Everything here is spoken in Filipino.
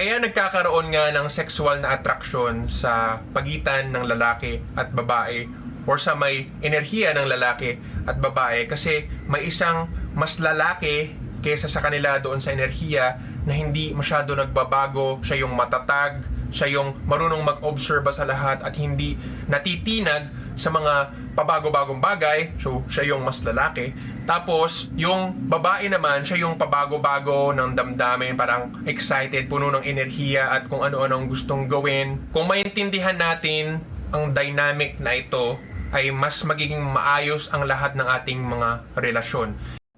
Kaya nagkakaroon nga ng sexual na attraction sa pagitan ng lalaki at babae or sa may enerhiya ng lalaki at babae kasi may isang mas lalaki kaysa sa kanila doon sa enerhiya na hindi masyado nagbabago, siya yung matatag, siya yung marunong mag-observe sa lahat at hindi natitinag sa mga pabago-bagong bagay. So, siya yung mas lalaki. Tapos, yung babae naman, siya yung pabago-bago ng damdamin, parang excited, puno ng enerhiya at kung ano-ano ang gustong gawin. Kung maintindihan natin ang dynamic na ito, ay mas magiging maayos ang lahat ng ating mga relasyon.